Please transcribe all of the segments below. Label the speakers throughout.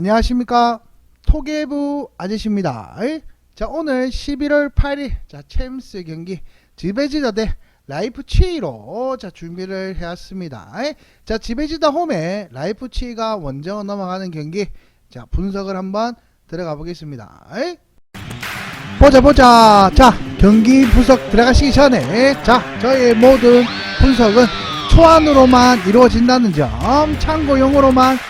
Speaker 1: 안녕하십니까 토개부 아저씨입니다? 자 오늘 11월 8일 자 챔스 경기 지베지다 대 라이프치히로 자 준비를 해왔습니다? 자 지베지다 홈에 라이프치히가 원정을 넘어가는 경기 자 분석을 한번 들어가 보겠습니다? 보자 보자 자 경기 분석 들어가시기 전에 자 저의 모든 분석은 초안으로만 이루어진다는 점 참고용으로만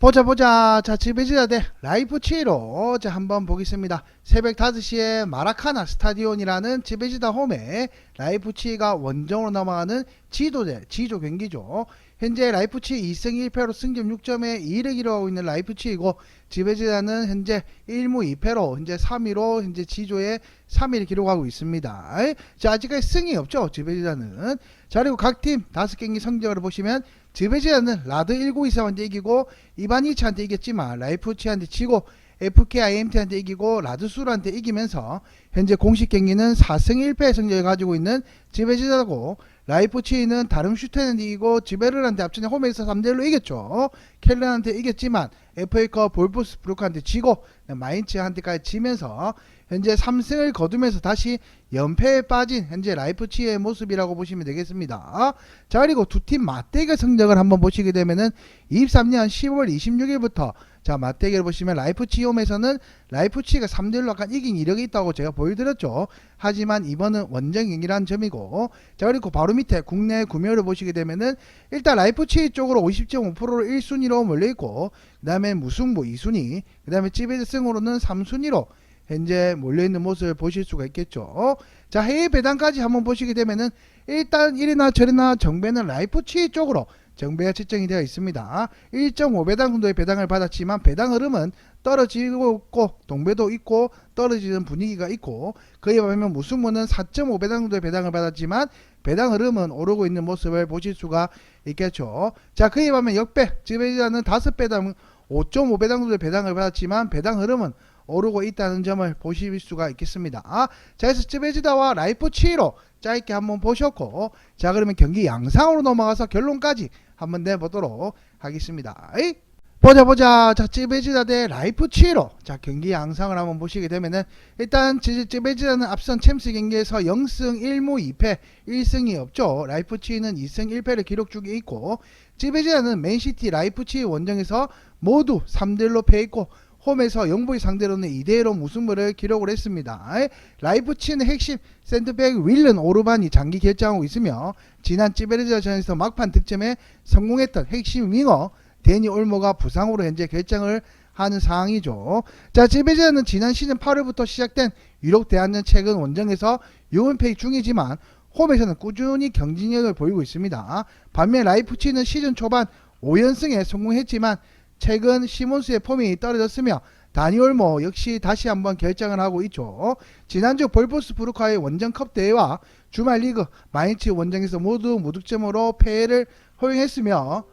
Speaker 1: 보자 보자. 자 지베지다 대 라이프치히로 자 한번 보겠습니다. 새벽 5시에 마라카나 스타디온이라는 지베지다 홈에 라이프치히가 원정으로 넘어가는 지도 대 지조 경기죠. 현재 라이프치히 2승 1패로 승점 6점에 2위를 기록하고 있는 라이프치히고 지베지다는 현재 1무 2패로 현재 3위로 현재 지조에 3위를 기록하고 있습니다. 자 아직까지 승이 없죠 지베지다는. 자 그리고 각 팀 5경기 성적을 보시면 지베지아는 라드 1923한테 이기고 이바니치한테 이겼지만 라이프치한테 지고 FKIMT한테 이기고 라드수르한테 이기면서 현재 공식 경기는 4승 1패 성적을 가지고 있는 지베지아고 라이프치는 다른 슈텐한테 이기고 지베르한테 앞전에 홈에서 3대1로 이겼죠. 켈렌한테 이겼지만 FA컵 볼프스 브루크한테 지고 마인츠한테까지 지면서 현재 3승을 거두면서 다시 연패에 빠진 현재 라이프치의 모습이라고 보시면 되겠습니다. 자 그리고 두 팀 맞대결 성적을 한번 보시게 되면은 23년 10월 26일부터 자 맞대결 보시면 라이프치 홈에서는 라이프치가 3대1로 약간 이긴 이력이 있다고 제가 보여드렸죠. 하지만 이번은 원정 경기라는 점이고 자 그리고 바로 밑에 국내 구매율을 보시게 되면은 일단 라이프치 쪽으로 50.5%로 1순위로 몰려있고 그 다음에 무승부 2순위 그 다음에 찌베드 승으로는 3순위로 현재 몰려있는 모습을 보실 수가 있겠죠. 자 해외 배당까지 한번 보시게 되면은 일단 이리나 저리나 정배는 라이프치 쪽으로 정배가 측정이 되어 있습니다. 1.5배당 정도의 배당을 받았지만 배당 흐름은 떨어지고 있고 동배도 있고 떨어지는 분위기가 있고 그에 반면 무승부는 4.5배당 정도의 배당을 받았지만 배당 흐름은 오르고 있는 모습을 보실 수가 있겠죠. 자 그에 반면 역배 지배자는 5배당 5.5배당 정도의 배당을 받았지만 배당 흐름은 오르고 있다는 점을 보실 수가 있겠습니다. 아, 자, 그래서 찌베지다와 라이프 치히로 짧게 한번 보셨고, 자, 그러면 경기 양상으로 넘어가서 결론까지 한번 내보도록 하겠습니다. 에이? 보자 보자 자 찌베지다 대 라이프 치히로 자 경기 양상을 한번 보시게 되면은 일단 찌- 찌베지다는 앞선 챔스 경기에서 0승 1무 2패 1승이 없죠 라이프 치히는 2승 1패를 기록 중에 있고 찌베지다는 맨시티 라이프 치히 원정에서 모두 3대1로 패했고 홈에서 영보이 상대로는 2대1로 무승부를 기록을 했습니다. 라이프치는 핵심 센터백 윌른 오르반이 장기 결정하고 있으며 지난 찌베르자전에서 막판 득점에 성공했던 핵심 윙어 데니 올모가 부상으로 현재 결정을 하는 상황이죠. 자, 찌베르자는 지난 시즌 8월부터 시작된 유럽 대한전 최근 원정에서 6연패 중이지만 홈에서는 꾸준히 경진력을 보이고 있습니다. 반면 라이프치는 시즌 초반 5연승에 성공했지만 최근 시몬스의 폼이 떨어졌으며 다니올모 역시 다시 한번 결정을 하고 있죠. 지난주 볼포스 브루카의 원정컵 대회와 주말 리그 마인츠 원정에서 모두 무득점으로 패를 허용했으며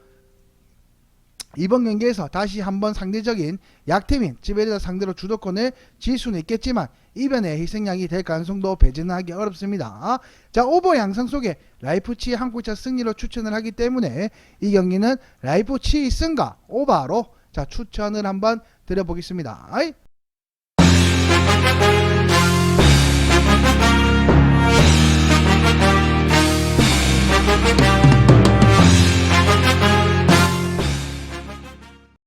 Speaker 1: 이번 경기에서 다시 한번 상대적인 약팀인 지베르다 상대로 주도권을 질 수는 있겠지만 이변의 희생양이 될 가능성도 배제는 하기 어렵습니다. 자 오버 양상 속에 라이프치 한 골차 승리로 추천을 하기 때문에 이 경기는 라이프치 승과 오버로 자 추천을 한번 드려보겠습니다.